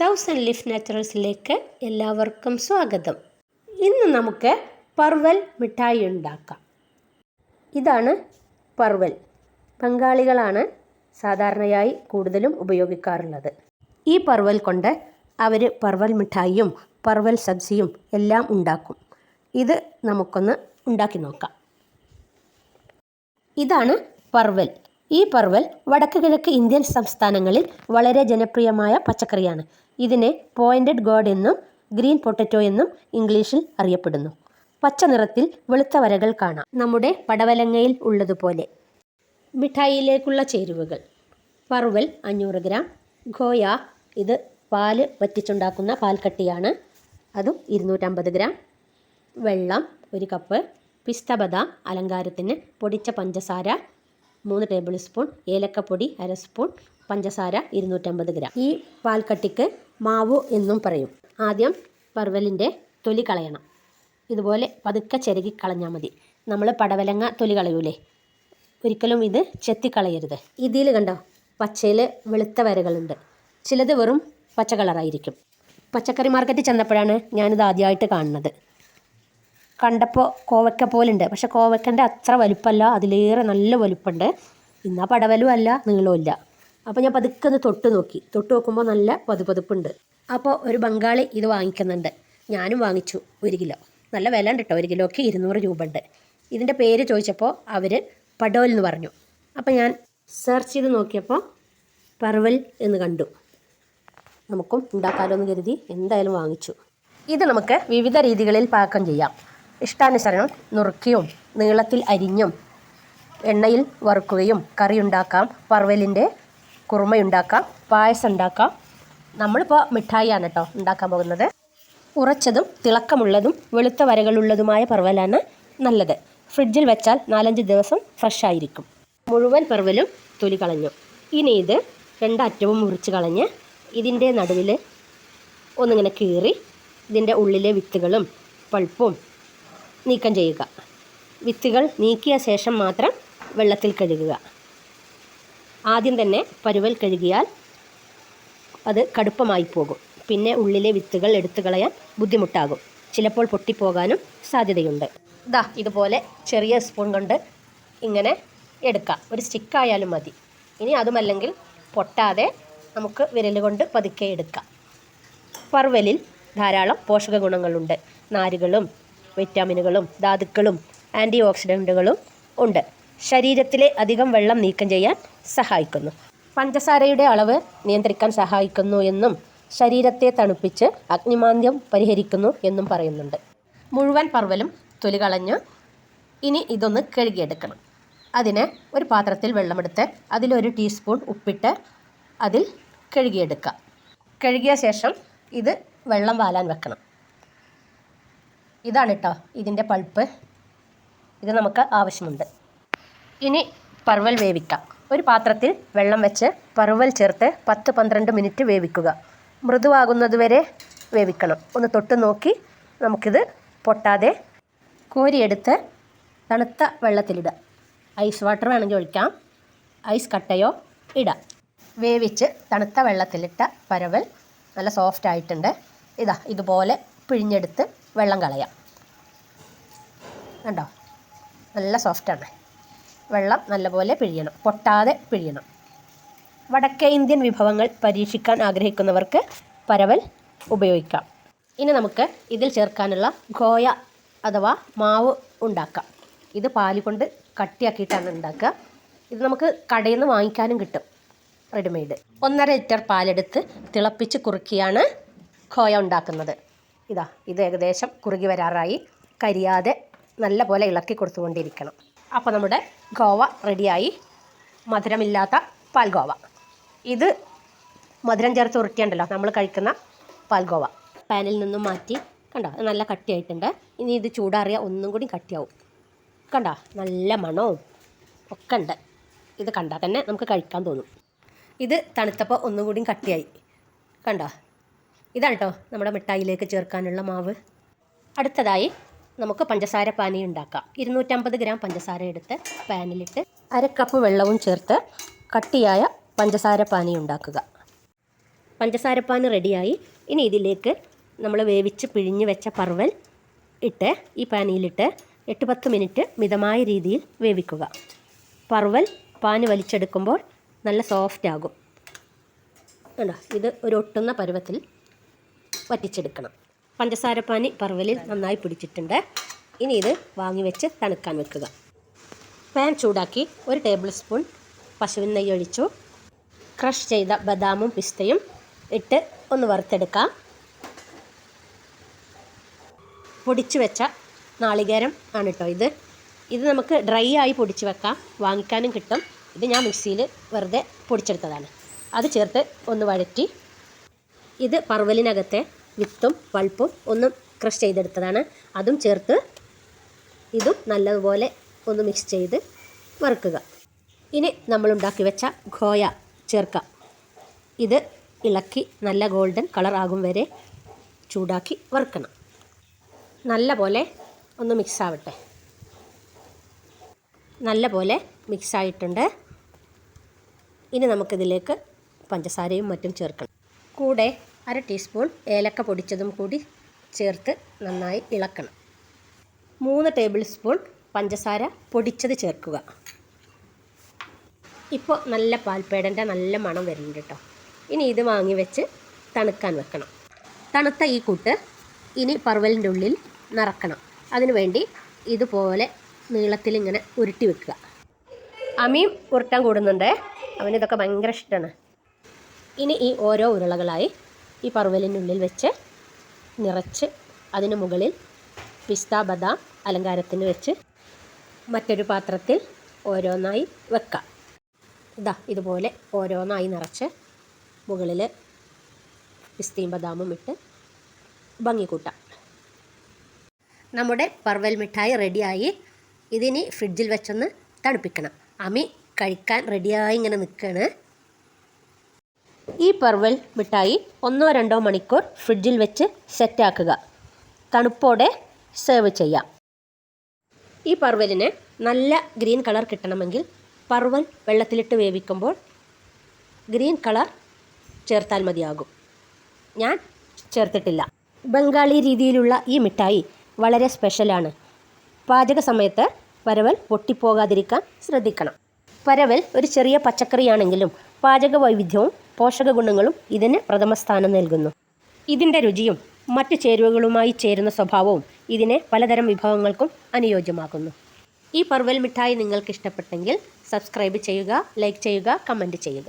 Thousand ലിഫ് നാച്ചുറൽസിലേക്ക് എല്ലാവർക്കും സ്വാഗതം. ഇന്ന് നമുക്ക് പർവൽ മിഠായി ഉണ്ടാക്കാം. ഇതാണ് പർവൽ ബംഗാളികളാണ് സാധാരണയായി കൂടുതലും ഉപയോഗിക്കാറുള്ളത്. ഈ പർവൽ കൊണ്ട് അവർ പർവൽ മിഠായിയും പർവൽ സബ്സിയും എല്ലാം ഉണ്ടാക്കും. ഇത് നമുക്കൊന്ന് ഉണ്ടാക്കി നോക്കാം. ഇതാണ് പർവൽ ഈ പർവൽ വടക്ക് കിഴക്ക് ഇന്ത്യൻ സംസ്ഥാനങ്ങളിൽ വളരെ ജനപ്രിയമായ പച്ചക്കറിയാണ്. ഇതിനെ പോയിന്റഡ് ഗോഡ് എന്നും ഗ്രീൻ പൊട്ടറ്റോ എന്നും ഇംഗ്ലീഷിൽ അറിയപ്പെടുന്നു. പച്ച നിറത്തിൽ വെളുത്ത വരകൾ കാണാം. നമ്മുടെ പടവലങ്ങയിൽ ഉള്ളതുപോലെ. മിഠായിയിലേക്കുള്ള ചേരുവകൾ. പർവൽ അഞ്ഞൂറ് ഗ്രാം. ഖോയ ഇത് പാൽ വറ്റിച്ചുണ്ടാക്കുന്ന പാൽക്കട്ടിയാണ്. അതും ഇരുന്നൂറ്റമ്പത് ഗ്രാം. വെള്ളം ഒരു കപ്പ്. പിസ്തബദ ബദാം അലങ്കാരത്തിന് പൊടിച്ച പഞ്ചസാര. മൂന്ന് ടേബിൾ സ്പൂൺ ഏലക്കപ്പൊടി അര സ്പൂൺ പഞ്ചസാര ഇരുന്നൂറ്റമ്പത് ഗ്രാം ഈ പാൽക്കട്ടിക്ക് മാവ് എന്നും പറയും. ആദ്യം പർവലിന്റെ തൊലി കളയണം. ഇതുപോലെ പതുക്കെ ചിരകി കളഞ്ഞാൽ മതി. നമ്മൾ പടവലങ്ങ തൊലി കളയൂലേ? ഒരിക്കലും ഇത് ചെത്തിക്കളയരുത് ഇതിൽ കണ്ടോ? പച്ചയിൽ വെളുത്ത വരകളുണ്ട്. ചിലത് വെറും പച്ച കളറായിരിക്കും. പച്ചക്കറി മാർക്കറ്റിൽ ചെന്നപ്പോഴാണ് ഞാനിത് ആദ്യമായിട്ട് കാണുന്നത്. കണ്ടപ്പോൾ കോവക്ക ഉണ്ട് പക്ഷെ കോവക്കന്റെ അത്ര വലുപ്പമല്ല അതിലേറെ നല്ല വലുപ്പമുണ്ട് എന്നാൽ പടവലും അല്ല നീളവും അപ്പോൾ ഞാൻ പതുക്കെ ഒന്ന് തൊട്ട് നോക്കി. തൊട്ട് നോക്കുമ്പോൾ നല്ല പതുപതുപ്പുണ്ട്. അപ്പോൾ ഒരു ബംഗാളി ഇത് വാങ്ങിക്കുന്നുണ്ട്. ഞാനും വാങ്ങിച്ചു. ഒരു കിലോ. നല്ല വില ഉണ്ട് കേട്ടോ ഒരു കിലോയ്ക്ക് ഇരുന്നൂറ് രൂപ ഉണ്ട് ഇതിന്റെ പേര് ചോദിച്ചപ്പോൾ അവർ പടോൽ എന്ന് പറഞ്ഞു. അപ്പോൾ ഞാൻ സെർച്ച് ചെയ്ത് നോക്കിയപ്പോൾ പർവൽ എന്ന് കണ്ടു. നമുക്കും ഉണ്ടാക്കാമല്ലോ എന്ന് കരുതി എന്തായാലും വാങ്ങിച്ചു. ഇത് നമുക്ക് വിവിധ രീതികളിൽ പാകം ചെയ്യാം. ഇഷ്ടാനുസരണം നുറുക്കിയും നീളത്തിൽ അരിഞ്ഞും എണ്ണയിൽ വറുക്കുകയും കറി ഉണ്ടാക്കാം പർവലിന്റെ കുറുമയുണ്ടാക്കാം. പായസം ഉണ്ടാക്കാം നമ്മളിപ്പോൾ മിഠായിയാണ് കേട്ടോ ഉണ്ടാക്കാൻ പോകുന്നത്. ഉറച്ചതും തിളക്കമുള്ളതും വെളുത്ത വരകളുള്ളതുമായ പർവലാണ് നല്ലത്. ഫ്രിഡ്ജിൽ വെച്ചാൽ നാലഞ്ച് ദിവസം ഫ്രഷ് ആയിരിക്കും. മുഴുവൻ പർവലും തൊലി കളഞ്ഞു. ഇനി ഇത് രണ്ടറ്റവും മുറിച്ച് കളഞ്ഞ് ഇതിന്റെ നടുവിൽ ഒന്നിങ്ങനെ കീറി ഇതിന്റെ ഉള്ളിലെ വിത്തുകളും പൾപ്പും നീക്കം ചെയ്യുക. വിത്തുകൾ നീക്കിയ ശേഷം മാത്രം വെള്ളത്തിൽ കഴുകുക. ആദ്യം തന്നെ പരുവൽ കഴുകിയാൽ അത് കടുപ്പമായി പോകും. പിന്നെ ഉള്ളിലെ വിത്തുകൾ എടുത്തു കളയാൻ ബുദ്ധിമുട്ടാകും. ചിലപ്പോൾ പൊട്ടിപ്പോകാനും സാധ്യതയുണ്ട്. ഇതാ ഇതുപോലെ ചെറിയ സ്പൂൺ കൊണ്ട് ഇങ്ങനെ എടുക്കാം. ഒരു സ്റ്റിക്കായാലും മതി. ഇനി അതുമല്ലെങ്കിൽ പൊട്ടാതെ നമുക്ക് വിരൽ കൊണ്ട് പതുക്കെ എടുക്കാം. പർവലിൽ ധാരാളം പോഷക ഗുണങ്ങളുണ്ട് നാരുകളും വിറ്റാമിനുകളും ധാതുക്കളും ആന്റി ഓക്സിഡന്റുകളും ഉണ്ട്. ശരീരത്തിലെ അധികം വെള്ളം നീക്കം ചെയ്യാൻ സഹായിക്കുന്നു. പഞ്ചസാരയുടെ അളവ് നിയന്ത്രിക്കാൻ സഹായിക്കുന്നു എന്നും ശരീരത്തെ തണുപ്പിച്ച് അഗ്നിമാന്ദ്യം പരിഹരിക്കുന്നു എന്നും പറയുന്നുണ്ട്. മുഴുവൻ പർവലും തൊലി കളഞ്ഞ് ഇനി ഇതൊന്ന് കഴുകിയെടുക്കണം. അതിന് ഒരു പാത്രത്തിൽ വെള്ളമെടുത്ത് അതിലൊരു ടീസ്പൂൺ ഉപ്പിട്ട് അതിൽ കഴുകിയെടുക്കുക കഴുകിയ ശേഷം ഇത് വെള്ളം വാലാൻ വെക്കണം. ഇതാണ് കേട്ടോ ഇതിന്റെ പൾപ്പ്. ഇത് നമുക്ക് ആവശ്യമുണ്ട്. ഇനി പർവൽ വേവിക്കാം. ഒരു പാത്രത്തിൽ വെള്ളം വെച്ച് പർവൽ ചേർത്ത് പത്ത് പന്ത്രണ്ട് മിനിറ്റ് വേവിക്കുക. മൃദുവാകുന്നതുവരെ വേവിക്കണം. ഒന്ന് തൊട്ട് നോക്കി നമുക്കിത് പൊട്ടാതെ കോരിയെടുത്ത് തണുത്ത വെള്ളത്തിലിടുക. ഐസ് വാട്ടർ വേണമെങ്കിൽ ഒഴിക്കാം. ഐസ് കട്ടയോ ഇടാം. വേവിച്ച് തണുത്ത വെള്ളത്തിലിട്ട പരവൽ നല്ല സോഫ്റ്റ് ആയിട്ടുണ്ട്. ഇതാ ഇതുപോലെ പിഴിഞ്ഞെടുത്ത് വെള്ളം കളയാം. കണ്ടോ? നല്ല സോഫ്റ്റാണ് വെള്ളം നല്ലപോലെ പിഴിയണം. പൊട്ടാതെ പിഴിയണം. വടക്കേ ഇന്ത്യൻ വിഭവങ്ങൾ പരീക്ഷിക്കാൻ ആഗ്രഹിക്കുന്നവർക്ക് പരവൽ ഉപയോഗിക്കാം. ഇനി നമുക്ക് ഇതിൽ ചേർക്കാനുള്ള ഗോയ അഥവാ മാവ് ഉണ്ടാക്കാം. ഇത് പാൽ കൊണ്ട് കട്ടിയാക്കിയിട്ടാണ് ഉണ്ടാക്കുക. ഇത് നമുക്ക് കടയിൽ നിന്ന് വാങ്ങിക്കാനും കിട്ടും. റെഡിമെയ്ഡ്. ഒന്നര ലിറ്റർ പാലെടുത്ത് തിളപ്പിച്ച് കുറുക്കിയാണ് ഖോയ ഉണ്ടാക്കുന്നത്. ഇതാ ഇത് ഏകദേശം കുറുകി വരാറായി. കരിയാതെ നല്ല പോലെ ഇളക്കി കൊടുത്തുകൊണ്ടിരിക്കണം. അപ്പോൾ നമ്മുടെ ഗോവ റെഡിയായി. മധുരമില്ലാത്ത പാൽഗോവ ഇത് മധുരം ചേർത്ത് ഉരുട്ടിയുണ്ടല്ലോ നമ്മൾ കഴിക്കുന്ന പാൽഗോവ പാനിൽ നിന്നും മാറ്റി കണ്ടോ നല്ല കട്ടിയായിട്ടുണ്ട്. ഇനി ഇത് ചൂടാറിയാൽ ഒന്നും കൂടി കട്ടിയാവും. കണ്ടോ നല്ല മണവും ഒക്കെ ഉണ്ട്. ഇത് കണ്ടാൽ തന്നെ നമുക്ക് കഴിക്കാൻ തോന്നും. ഇത് തണുത്തപ്പോൾ ഒന്നും കൂടി കട്ടിയായി. കണ്ടോ ഇതാണ് കേട്ടോ നമ്മുടെ മിഠായിലേക്ക് ചേർക്കാനുള്ള മാവ്. അടുത്തതായി നമുക്ക് പഞ്ചസാര പാനി ഉണ്ടാക്കാം. ഇരുന്നൂറ്റമ്പത് ഗ്രാം പഞ്ചസാര എടുത്ത് പാനിലിട്ട് അര കപ്പ് വെള്ളവും ചേർത്ത് കട്ടിയായ പഞ്ചസാര പാനി ഉണ്ടാക്കുക. പഞ്ചസാര പാനി റെഡിയായി ഇനി ഇതിലേക്ക് നമ്മൾ വേവിച്ച് പിഴിഞ്ഞ് വെച്ച പർവൽ ഇട്ട് ഈ പാനിയിലിട്ട് എട്ട് പത്ത് മിനിറ്റ് മിതമായ രീതിയിൽ വേവിക്കുക. പർവൽ പാന് വലിച്ചെടുക്കുമ്പോൾ നല്ല സോഫ്റ്റ് ആകും. കണ്ടോ? ഇത് ഒരു ഒട്ടുന്ന പരുവത്തിൽ വറ്റിച്ചെടുക്കണം. പഞ്ചസാരപ്പാനി പറവലിൽ നന്നായി പിടിച്ചിട്ടുണ്ട്. ഇനി ഇത് വാങ്ങി വെച്ച് തണുക്കാൻ വെക്കുക. പാൻ ചൂടാക്കി ഒരു ടേബിൾ സ്പൂൺ പശുവിൻ നെയ്യ് ഒഴിച്ചു. ക്രഷ് ചെയ്ത ബദാമും പിസ്തയും ഇട്ട് ഒന്ന് വറുത്തെടുക്കാം. പൊടിച്ചു വെച്ച നാളികേരം ആണ് കേട്ടോ ഇത്. ഇത് നമുക്ക് ഡ്രൈ ആയി പൊടിച്ച് വെക്കാം. വാങ്ങിക്കാനും കിട്ടും. ഇത് ഞാൻ മിക്സിയിൽ വെറുതെ പൊടിച്ചെടുത്തതാണ്. അത് ചേർത്ത് ഒന്ന് വഴറ്റി ഇത് പർവലിനകത്തെ വിത്തും പൾപ്പും ഒന്നും ക്രഷ് ചെയ്തെടുത്തതാണ്. അതും ചേർത്ത് ഇതും നല്ലതുപോലെ ഒന്ന് മിക്സ് ചെയ്ത് വറുക്കുക. ഇനി നമ്മൾ ഉണ്ടാക്കി വെച്ച ഖോയ ചേർക്കാം. ഇത് ഇളക്കി നല്ല ഗോൾഡൻ കളർ ആകും വരെ ചൂടാക്കി വറുക്കണം. നല്ല പോലെ ഒന്ന് മിക്സ് ആവട്ടെ. നല്ല പോലെ മിക്സ് ആയിട്ടുണ്ട്. ഇനി നമുക്കിതിലേക്ക് പഞ്ചസാരയും മറ്റും ചേർക്കണം. കൂടെ അര ടീസ്പൂൺ ഏലക്ക പൊടിച്ചതും കൂടി ചേർത്ത് നന്നായി ഇളക്കണം. മൂന്ന് ടേബിൾ സ്പൂൺ പഞ്ചസാര പൊടിച്ചത് ചേർക്കുക. ഇപ്പോൾ നല്ല പാൽപ്പേടന്റെ നല്ല മണം വരുന്നുണ്ട് കേട്ടോ. ഇനി ഇത് വാങ്ങി വെച്ച് തണുക്കാൻ വെക്കണം. തണുത്ത ഈ കൂട്ട് ഇനി പർവലിന്റെ ഉള്ളിൽ നിറക്കണം. അതിനുവേണ്ടി ഇതുപോലെ നീളത്തിൽ ഇങ്ങനെ ഉരുട്ടി വെക്കുക. അമീം ഉരുട്ടാൻ കൂടുന്നുണ്ട്. അവനിതൊക്കെ ഭയങ്കര ഇഷ്ടമാണ്. ഇനി ഈ ഓരോ ഉരുളകളായി ഈ പറവലിനുള്ളിൽ വെച്ച് നിറച്ച് അതിന് മുകളിൽ പിസ്ത ബദാം അലങ്കാരത്തിന് വെച്ച് മറ്റൊരു പാത്രത്തിൽ ഓരോന്നായി വെക്കാം. ഇതാ ഇതുപോലെ ഓരോന്നായി നിറച്ച് മുകളിൽ പിസ്തയും ബദാമും ഇട്ട് ഭംഗി കൂട്ടാം. നമ്മുടെ പർവൽ മിഠായി റെഡിയായി. ഇതിനി ഫ്രിഡ്ജിൽ വെച്ചൊന്ന് തണുപ്പിക്കണം. അമി കഴിക്കാൻ റെഡിയായി ഇങ്ങനെ നിൽക്കുകയാണ് ഈ പർവൽ മിഠായി ഒന്നോ രണ്ടോ മണിക്കൂർ ഫ്രിഡ്ജിൽ വെച്ച് സെറ്റാക്കുക. തണുപ്പോടെ സെർവ് ചെയ്യാം. ഈ പർവലിന് നല്ല ഗ്രീൻ കളർ കിട്ടണമെങ്കിൽ പർവൽ വെള്ളത്തിലിട്ട് വേവിക്കുമ്പോൾ ഗ്രീൻ കളർ ചേർത്താൽ മതിയാകും. ഞാൻ ചേർത്തിട്ടില്ല. ബംഗാളി രീതിയിലുള്ള ഈ മിഠായി വളരെ സ്പെഷ്യലാണ് പാചക സമയത്ത് പരവൽ പൊട്ടിപ്പോകാതിരിക്കാൻ ശ്രദ്ധിക്കണം. പരവൽ ഒരു ചെറിയ പച്ചക്കറിയാണെങ്കിലും പാചക വൈവിധ്യവും പോഷക ഗുണങ്ങളും ഇതിന് പ്രഥമ സ്ഥാനം നൽകുന്നു. ഇതിന്റെ രുചിയും മറ്റു ചേരുവകളുമായി ചേരുന്ന സ്വഭാവവും ഇതിനെ പലതരം വിഭവങ്ങൾക്കും അനുയോജ്യമാക്കുന്നു. ഈ പർവൽ മിഠായി നിങ്ങൾക്ക് ഇഷ്ടപ്പെട്ടെങ്കിൽ സബ്സ്ക്രൈബ് ചെയ്യുക ലൈക്ക് ചെയ്യുക കമന്റ് ചെയ്യുക.